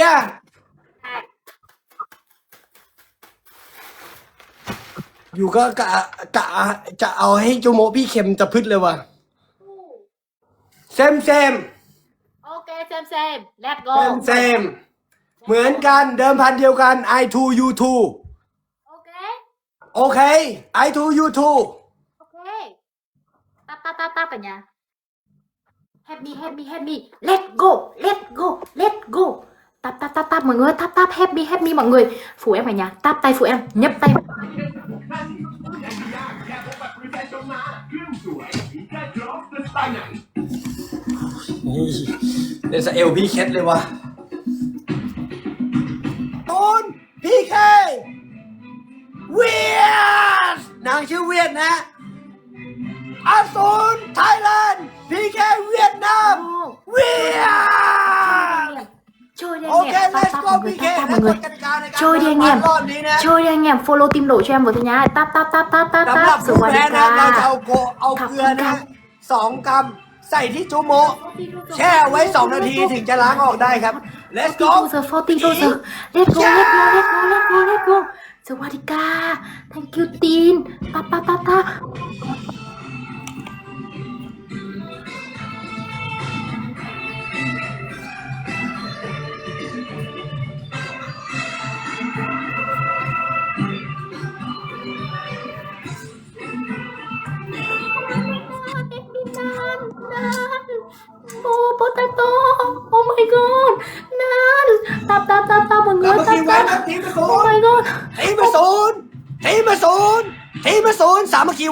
ย e a อยู่ก็กะกะจะเอาให้จโมพี่เข็มจะพึดเลยวะ่ะเซมเซมโอเค เซมเซม let go เซมเซมเหมือนกันเดิมพันเดียวกัน i 2 you 2โอเค โอเค i 2 you 2โอเคตาตาตาตาเป็นไง happy happy happy let go l e ก go let g เล e ก go. tap tap tap tap mọi người tap tap happy happy mọi người phủ em vào nhà tap tay phủ em nhấp tay. Đây là PK à, Nam. Nàng nè. Thailand tay เดี๋ยวจะเอวพี่เคสเลยวะตูนพี่เคเวียดนางชื่อเวียดนะอาซูนไทยแลนด์พี่เคเวียดนามเวียด mọi người Chơi đi anh em Chơi đi anh em Follow team đội cho em với thế nhá Tap tap tap tap tap tap Rồi qua đi ca เอาโกเอาเกลือนะสองกำใส่ที่จุโมะแช่ไว้2นาทีถึงจะล้างออกได้ครับ Let's go 40 closer Let's go Let's go Let's go Let's go Let's Thank you ตีนตาตาตาตา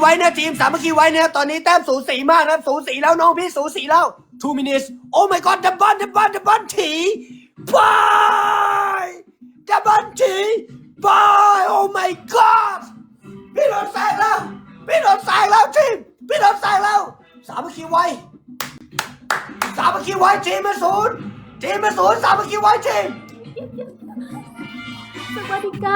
ไว้นะทีมสามัคคีไว้นะตอนนี้แต้มสูสีมากนะสูสีแล้วน้องพี่สูสีแล้ว two minutes oh my god ดับบอลดับบอลดับบอลถีบายดับบอลถีบาย oh my god พี่โดนใส่แล้วพี่โดนใส่แล้วทีมพี่โดนใส่แล้วสามัคคีไว้สามัคคีไว้ทีมมาศูนย์ทีมมาศูนย์สามัคคีไว้ทีม Sawadika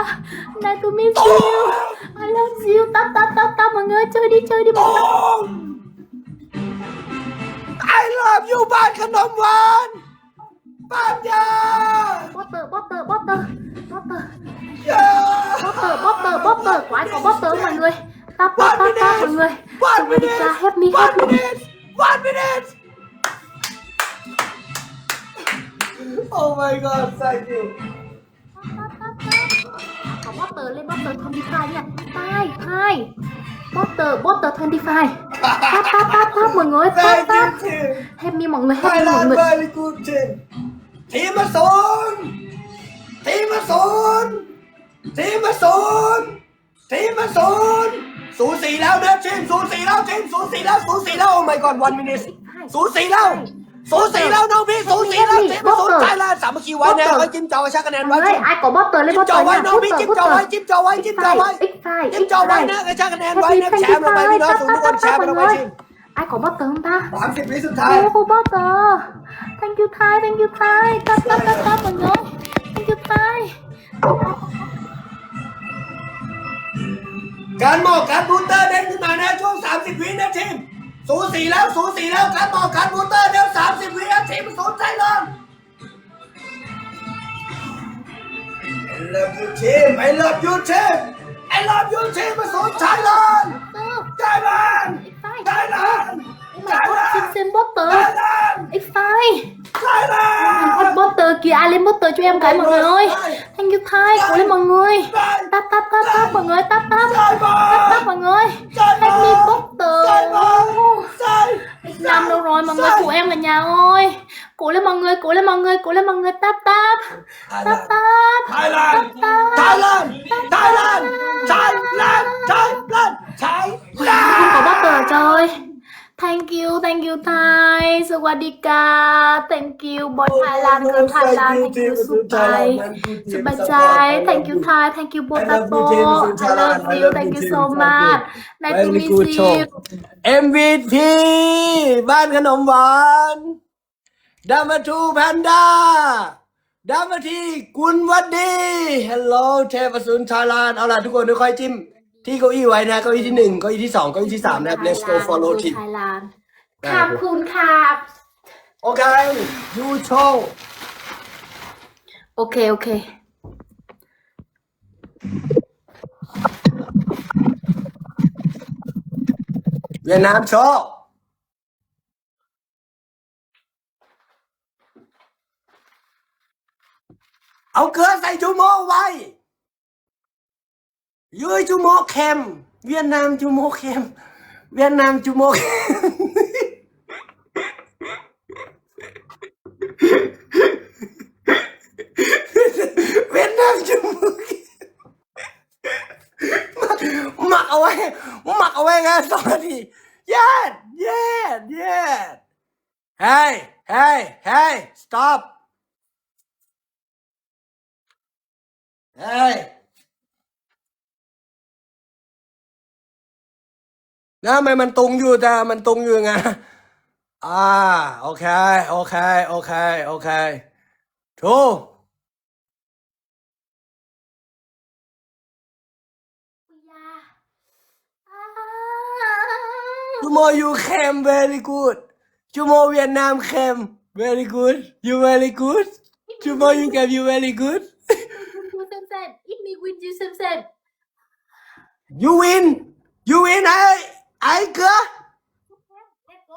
Nice to meet you I love you Tap tap tap tap mọi người Chơi đi chơi đi mọi người I love you bạn bạn บ้านขนมหวานบ้านยา Potter Potter Potter Potter Potter Potter Potter Quái có Potter mọi người Tap tap tap tap mọi người One minute Sawadika help me help One me minute One minute Oh my god thank you เตอร์เลนบอเตอร์ทเวนดี้ไฟเนี่ยตายตายบอเตอร์บอเตอร์ทเวนดี้ไฟป้าป้าป้าป้าหมงเงยป้าป้าแฮปมีหมองเลยแฮปมีหมองเลยทีมาสอนทีมาสอนทีมาสอนทีมาสอนสูสีแล้วเด้ชิมูนสูสีแล้วชิมูสีแล้วสูสีแล้วโอ้ my god one minute สูสีแล้วสูสีแล้วน้องพี่สูสีแล้วเจ๊มาสนใจละสามัคคีไว้นะไว้จิ้มจอไวชักคะแนนไว้ไอ้กบเตอร์ tới จิ้มจอ t ไว้น้องพี่จิ้มจอไว้จิ้มจอไว้จิ้มจอ p ไว้จิ้มจอไว้ p นะไอ้ชักคะแนนไว้เนี่ยแชร์ลงไป Friday, พี่น้อง t a สูงทุกคนแชมป์ t a ลง mọi ไป người. ชิม Ai có bóp tới k h สามสิบวิสุดท้ายโอ้กบเตอร์ Thank you Thái, thank you Thái. Tap, tap, tap, tap, mọi người. Thank you Thái. การหมอกการบูเตอร์เด้งขึ้นมานะช่วงสามสิบวินะชิมสูสีแล้วสูสีแล้วการบอกการบูเตอร์เดร็วสามสิบวินาทีสูนย์ใจลงไอ้เลิฟยูทีมไอ้เลิฟยูทีมไอ้เลิฟยูทีมผสมไทยแลนด์ไทยแลนด์ไทยแลนด์ไทยแลนด์ It's fine. Hot Potter kìa, ai lên Potter cho em cái mọi người ơi Anh Nhật Thái, cố lên mọi người Tap tap tap tap mọi người, tap tap Tap tap mọi người Happy Potter nằm đâu rồi mọi người, của em ở nhà ơi Cố lên mọi người, cố lên mọi người, cố lên mọi người Tap tap Tap tap Tap tap thank you thank you Thai สวัสดีค่ะ thank you บอยไทยลานเกิลไทยลาน thank you สุใจสบายใจ thank you Thai thank you อบตาโต I love you thank you so much ในตูมิซี MVP บ้านขนมหวานดามาทูแพนด้าดามาทีคุณวัดดี Hello เทพสุนทรลานเอาล่ะทุกคนค่อยๆจิ้มที่เก้าอี้ไว้นะเก้าอี้ที่หนึ่งเก้าอี้ที่สองเก้าอี้ที่สามนะบ Let's go follow team ไทยลนขอบคุณครับ โอเคยูโชโอเคโอเคเวียดนามโชว์เอาเกลือใส่ชูโมไว้ยุ้ยชูโมเค็มเวียดนามชูโมเค็มเวียดนามชูโมเค็มงานสองนาทีแย่แย่แย่เฮ้ยเฮ้ยเฮ้ย stop เฮ้ยนะมันมันตรงอยู่แต่มันตรงอยู่ไงอ่าโอเคโอเคโอเคโอเคถูก Tomorrow you came very good. Tomorrow Vietnam came very good. You very good. Tomorrow you came, you very good. If me win you xem You win. You win. I, I got.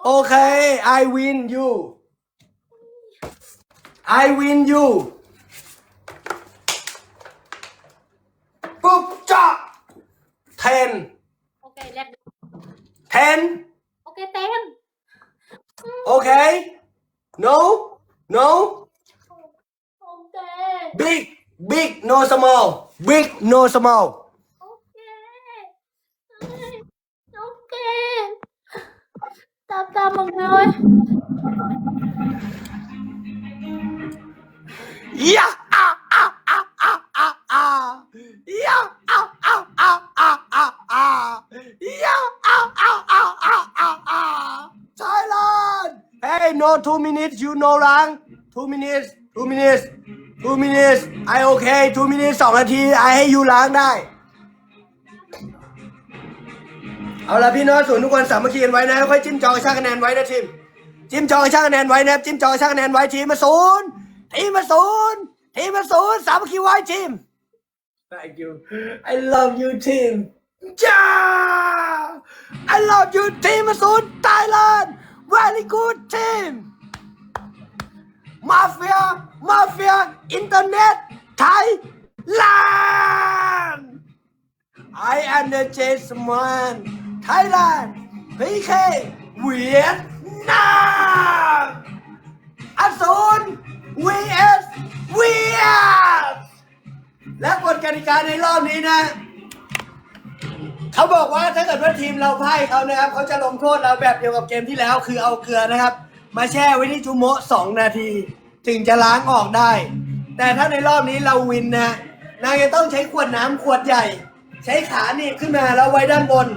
Okay, I win you. I win you. Boop, chop. Ten. Okay, let's go. Ten. Okay, ten. Okay. No. No. Okay. Big. Big no small. Big no small. Okay. Okay. Tạm tạm mọi người. Yeah. Ah, ah, ah, ah, ah, ah. Yeah. Hey, no two minutes. You no wrong. Two minutes. Two minutes. Two minutes. I okay. Two minutes สองนาที I ให้ you l ้ n g ได้เอาละพี่น้องส่วนทุกคน สามัคคีกันไว้นะค่อยจิ้มจองชักคะแนนไว้นะทีมจิ้มจองชักคะแนนไว้นะจิ้มจองชักคะแนนไว้ทีมมาศูนย์ทีมมาศูนย์ทีมมาศูนย์สามัคคีไว้ทีม Thank you. I love you, team. จ้า I love you, team มาศูนย์ไทยแลนด์ very good team. Mafia, Mafia, Internet, Thailand. I am the Chessman, Thailand, PK, Vietnam. Asun, VS, VS. และกฎกติกาในรอบนี้นะเขาบอกว่า ถ้าเกิดว่าทีมเราพ่ายเขานะครับเขาจะลงโทษเราแบบ เดียวกับเกมที่แล้วคือเอาเกลือนะครับมาแช่ไว้ที่จูโมะสองนาที ถึงจะล้างออกได้ แต่ถ้าในรอบนี้เราวินนะนายจะต้องใช้ขวดน้ำขวดใหญ่ ใช้ขาหนีบขึ้นมาแล้วไว้ด้านบน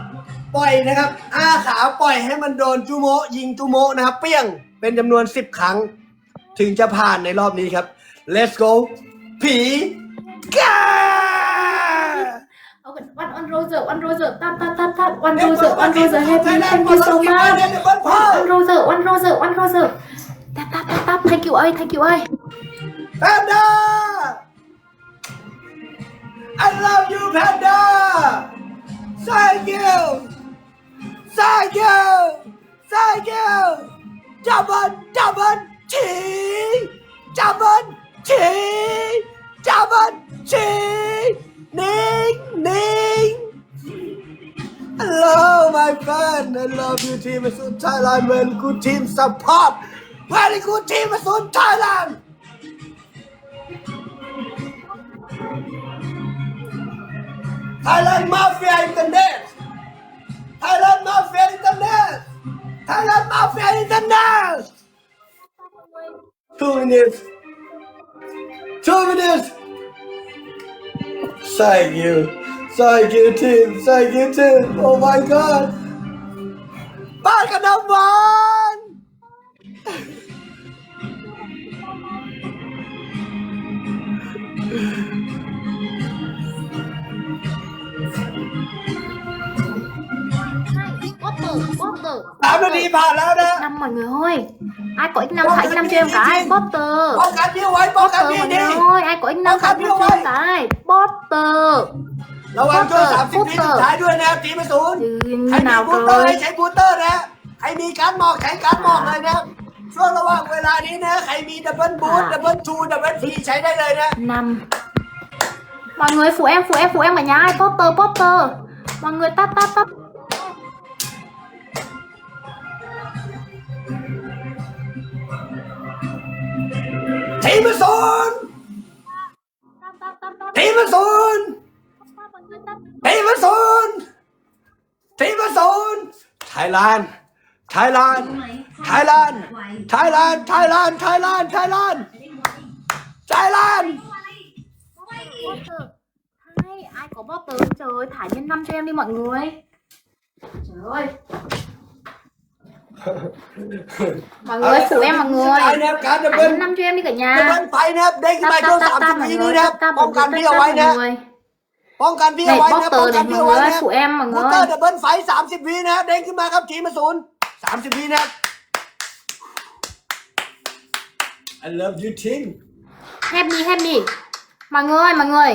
ปล่อยนะครับอ้าขาปล่อยให้มันโดนจูโมะ ยิงจูโมะนะครับ เปี้ยงเป็นจำนวนสิบครั้ง ถึงจะผ่านในรอบนี้ครับ let's go ผีกา One on Roger, one Roger, tap tap tap tap, one Roger, one Roger, happy, thank you so much. One Roger, one Roger, one Roger, tap tap tap tap, thank you ơi, thank you ơi. Panda, I love you Panda. Thank you, thank you, thank you. Chào chào chị, chào T, chị, chào double chị. Ning! Ning! Hello, my friend. I love you, team. It's on Thailand. When good team support. Very good team. It's on Thailand. Thailand Mafia Internet. Thailand Mafia Internet. Thailand Mafia Internet. Two minutes. Two minutes. Thank you. Thank you, team. Thank you, team. Oh my God. Back ka naman! Whopper, Whopper. สามนาทีผ่านแล้วนะนำหมดเลยเฮ้ย ai có x5 phải x cho em cái Potter Potter mọi người ơi ai có x5 phải x5 cho em cái nè. ระวังช่วยสามสิบวิสุดท้ายด้วยนะตีไปศูนย์ใครมีบูเตอร์ใช้บูเตอร์นะใครมีการหมอกใช้การหมอกเลยนะช่วงระหว่างเวลานี้นะใครมีดับเบิลบูทดับเบิลทูดับเบิลทีใช้ได้เลยนะนำ mọi người phụ em phụ em phụ em cả nhà ai poster, poster, mọi người tắt tắt tắt Amazon! Amazon! Amazon! Amazon! Thái Lan! Thái Lan! Thái Lan! Thái Lan! Thái Lan! Thái Lan! Thái Lan! Thái Lan! Ai có bóp tớ trời ơi, thả nhân năm cho em đi mọi người Trời ơi mọi ờ, người à, em mọi người đánh năm cho em đi cả nhà cái bên phải nè đây cái bài câu sạm cho mình đi nè bóng cản đi ở nè bóng cản đi ở nè bóng cản đi ở nè sủi em mọi người bóng cản bên phải 30 วินะเด้งขึ้นมาครับจีมาศูนย์30วินะ I love you team happy happy mọi người mọi người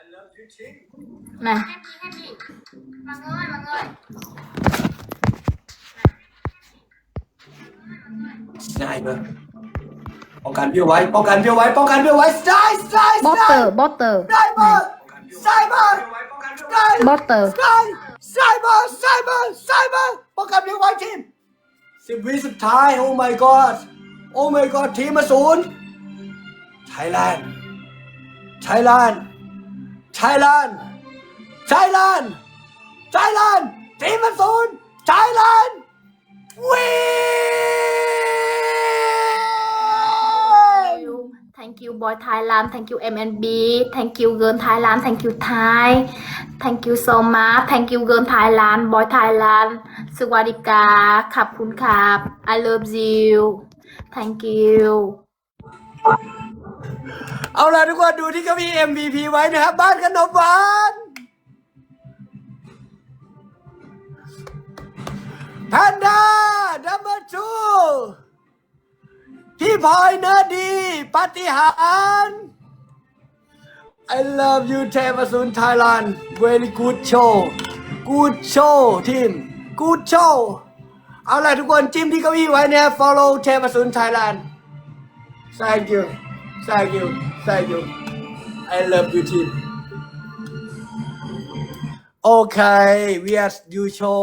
I love you team này help me mọi người mọi người ง่ายมากป้องกันเพี้ยวไว้ป้องกันเพี้ยวไว้ป้องกันเพี้ยวไว้ไ์สไล้บอสเตอร์บอสเตอร์ไซเบอร์้มาได้บอสเตอร์ไซเบอร์ไซเบอร์ป้องกันเพี้ยวไว้ทีมสิบวิสุดท้ายโอ้ my god โอ้ my god ทีมมาศูนย์ไทยแลนด์ไทยแลนด์ไทยแลนด์ไทยแลนด์ไทยแลนด์ทีมมาศูนย์ไทยแลนด์วี Thank you boy Thailand Thank you MNB Thank you girl Thailand Thank you Thai Thank you so much Thank you girl Thailand boy Thailand สวัสดีกาขอบคุณครับ I love you Thank you เอาล่ะทุกคนดูที่ก็มี MVP ไว้นะครับบ้านขนมหวานแพนด้า number two พี่พลอยเนื้อดีปฏิหาร I love you เทพสุนไทยแลนด์ very good show good show ทีม good show เอาล่ะทุกคนจิ้มที่เก้าอี้ไว้เนี่ย follow เทพสุนไทยแลนด์ thank you thank you thank you I love you ทีมโอเค we are you show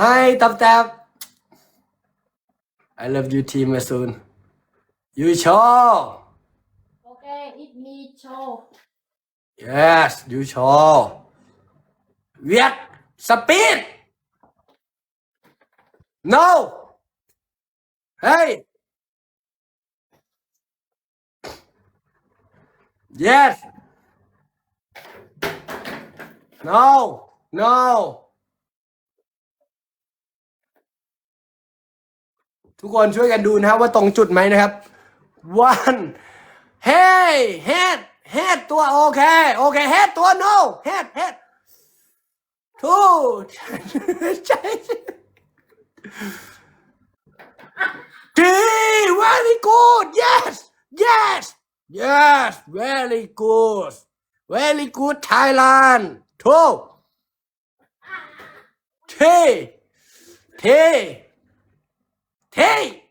Hi, Tap Tap. I love you, team soon. You show. Okay, it me show. Yes, you show. Viet, speed. No. Hey. Yes. No. No. ทุกคนช่วยกันดูนะครับว่าตรงจุดไหมนะครับ one hey head head ตัวโอเค โอเค head ตัว no head head two ใช three very good yes yes yes very good very good Thailand two three three Hey!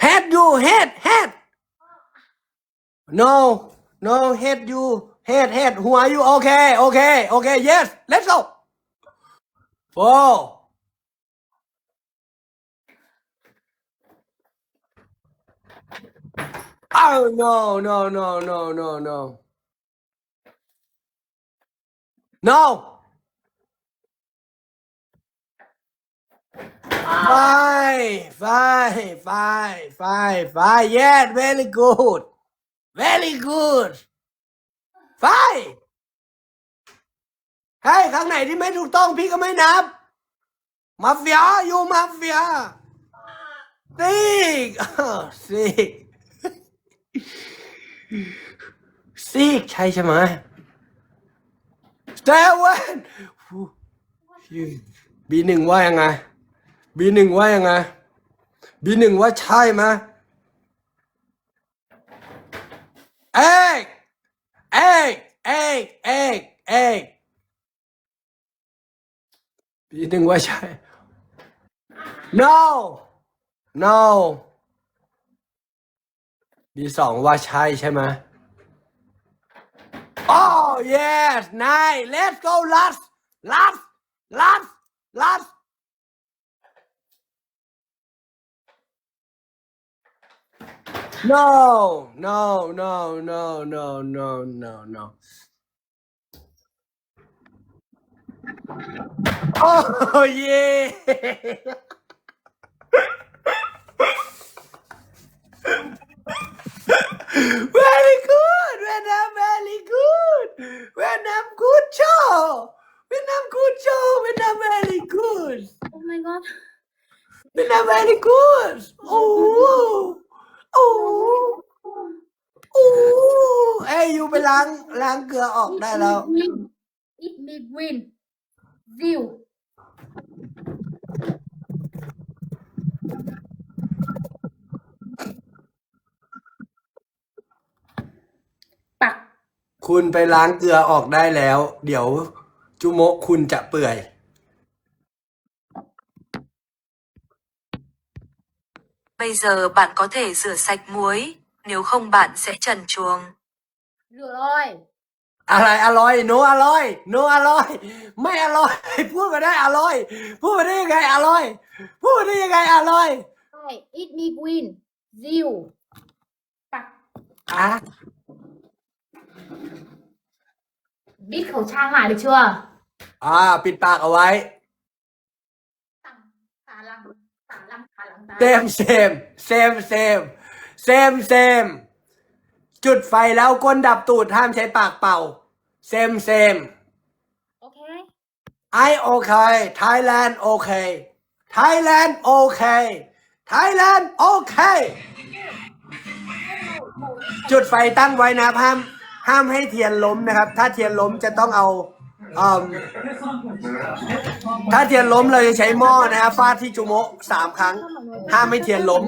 Head you, head, head! No, no, head you, head, head. Who are you? Okay, okay, okay, yes, let's go. Four. Oh. oh, no, no, no, no, no, no. No! ไฟไฟไฟไฟไฟ yes very good very good ไฟใช่ครั้งไหนที่ไม่ถูกต้องพี่ก็ไม่นับ มาเฟียอยู่มาเฟียซิกซิกซิกใช่ใช่ไหมเตเวันบีหนึ่งว่ายังไงบีหนึ่งว่ายังไงบีหนึ่งว่าใช่ไหมเอกเอกเอกเอกเอกบีหนึ่งว่าใช่ no no บีสองว่าใช่ใช่ไหม oh yes nice let's go last last last last No, no, no, no, no, no, no, no. Oh yeah. đây ได้แล้ว it me win view ปักคุณไปล้างเกลือออกได้แล้วเดี๋ยวจุโมะคุณจะเปื่อย Bây giờ bạn có thể rửa sạch muối, nếu không bạn sẽ trần chuồng. rửa rồi อะไรอร่อยโนอร่อยโนอร่อย ไม่อร่อย พูดมาได้อร่อย พูดมาได้ยังไงอร่อยพูดมาได้ยังไงอร่อยใช่อ t me green z e l ปักอ่ะบิดของช่างหาดิชัวอ่าปิดปากเอาไว้ตังตาลังตาลังตาลังเซมเซมเซมเซมเซมเซมจุดไฟแล้วก้นดับตูดห้ามใช้ปากเป่าเซมเซมโอเคไอโอเคไทยแลนด์โอเคไทยแลนด์โอเคไทยแลนด์โอเคจุดไฟตั้งไว้นะครับห้ามห้ามให้เทียนล้มนะครับ ถ้าเทียนล้มจะต้องเอาอ่ถ้าเทียนล้มเราจะใช้หม้อนะฮะฟาดที่จุโมะสามครั้งห้ามไม่เทียนล้ม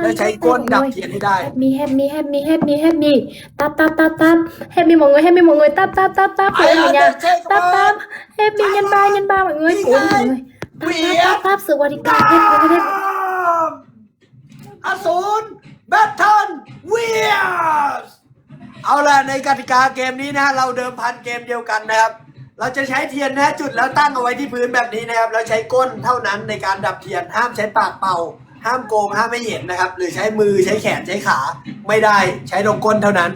แล้วใช้ก้นดับเทียนให้ได้มีแฮปมีแฮปมีแฮปมีแฮปมีตับตับตับตับแฮปมีหม i n g ư ờ แฮปมีหม i người tapp tapp tapp t ม p p của em nha tapp tapp happy n h นบ ba nhân ba mọi người của mọi người tapp tapp tapp sự qua อสูรแบทเทิลเวียสเอาล่ะในกติกาเกมนี้นะเราเดิมพันเกมเดียวกันนะครับเราจะใช้เทียนนะจุดแล้วตั้งเอาไว้ที่พื้นแบบนี้นะครับแล้วใช้ก้นเท่านั้นในการดับเทียนห้ามใช้ปากเป่า ห้ามโกงห้ามไม่เห็นนะครับ หรือใช้มือใช้แขนใช้ขาไม่ได้ใช้ลงก้นเท่านั้น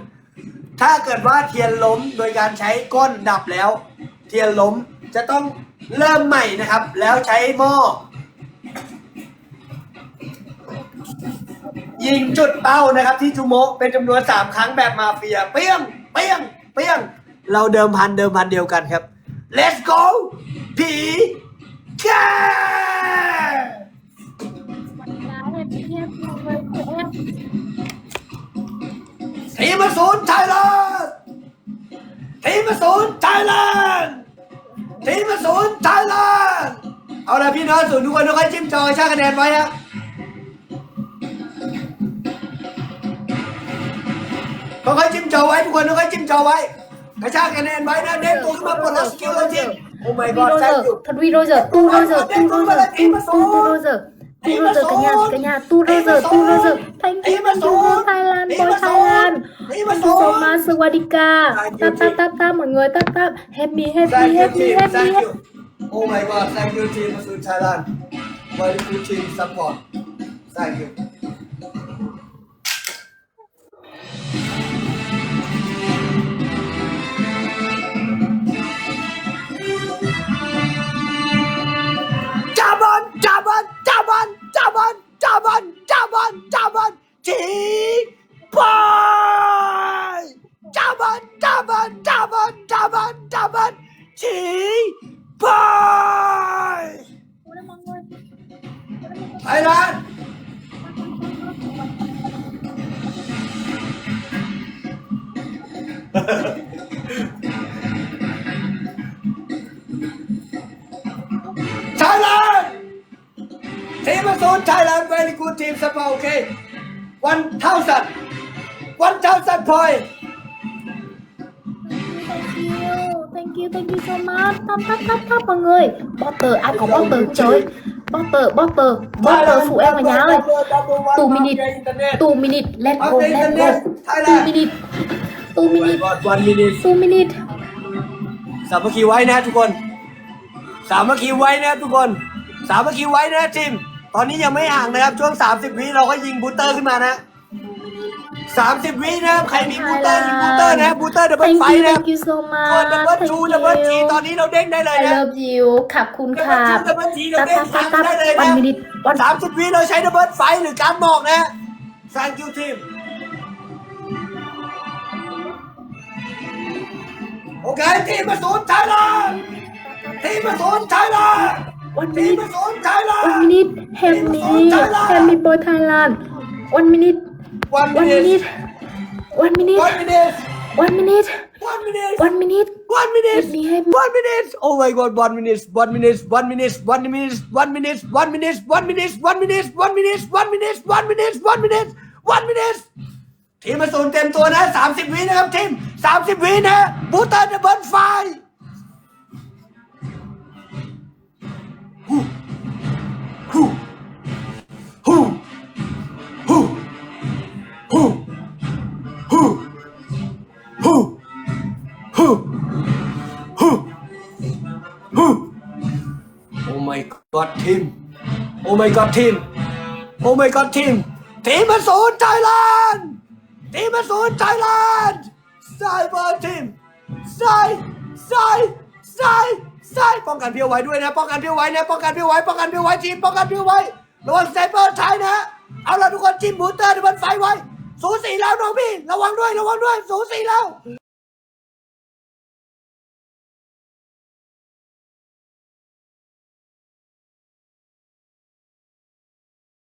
ถ้าเกิดว่าเทียนล้มโดยการใช้ก้นดับแล้ว เทียนล้มจะต้องเริ่มใหม่นะครับ แล้วใช้หม้อยิงจุดเป้านะครับ ที่จุโมะเป็นจำนวนสามครั้งแบบมาเฟีย เปี้ยงเปี้ยงเปี้ยง เราเดิมพันเดิมพันเดียวกันครับ let's go P K ทีมศูนย์ไทยแลนด์ทีมศูนย์ไทยแลนด์ทีมศูนย์ไทยแลนด์เอาละพี่น้องศูนย์ทุกคนทุกคนจิ้มจอยชาคะแนนไว้ฮะทุอคนจิ้มจอยไว้ทุกคนทุอคนจิ้มจอยไว้ Acha cái nền bài đó đến tôi mà còn skill lên Oh my god, Thật huy đôi giờ, tu đôi giờ, tu đôi giờ, tu đôi giờ. Tu đôi giờ cả nhà, cả nhà tu đôi giờ, tu đôi giờ. Thank you, thank you, Thailand, boy Thailand. Thank you so much, Sawadika. Tap tap tap tap mọi người, tap tap. Happy, happy, happy, happy. Oh my god, thank you team Thailand. Very good team support. Thank you. thank you thank you so much t ắ t t ắ t t ắ t t ắ t mọi người butter ai có butter t r ờ i butter butter butter phụ em ở nhà ơi two minute two minute let go let go two minute two minute one minute two minute สามัคคีไว้นะทุกคน สามัคคีไว้นะ ทุกคน สามัคคีไว้นะทีมตอนนี้ยังไม่ห่างนะครับ ช่วง 30 วิเราก็ยิงบูเตอร์ขึ้นมานะสสามิบวินะครับใครมีบูเตอร์มีบูเตอร์นะบูเตอร์ดับเบิลไฟนะครับกดดับเบิล t ูดับเบิลทีตอนนี้เราเด้งได้เลยนะ love y ูขับคุณค่ะดับเบิลทีดับเบิลตีเราเด้งได้เลยนะมินิวันสามสิบวิเราใช้ดับเบิลไฟหรือการบอกนะ thank you team โอเคทีมผสมไทยแลนด์ทีมผสมไทยแลนด์ one ีมผ minute สมไทยแลน one ด์ minute help me help me for t h a i l a n One minute. One minute. One minute. One minute. One minute. One minute. One minute. One minute. Oh my god, one minute. One minute. One minute. One minute. One minute. One minute. One minute. One minute. One minute. One minute. One minute. One minute. One minute. Team में सोनते हम तो 30 विन है अब टीम 30 विन है भूतान बन फाइव โอ้ my god ทีมโอ้ my god ทีมโอ้ my god ทีมทีมมันศูนย์ไทยแลนด์ทีมมันศูนย์ไทยแลนด์ไซเบอร์ทีมไซไซไซไซป้องกันเพียวไว้ด้วยนะป้องกันเพียวไว้นะป้องกันเพียวไว้ป้องกันเพียวไว้ทีมป้องกันเพียวไว้ระวังไซเบอร์ไทยนะเอาละทุกคนจิ้มบูเตอร์ในบนไฟไว้สูสีแล้วน้องพี่ระวังด้วยระวังด้วยสูสีแล้ว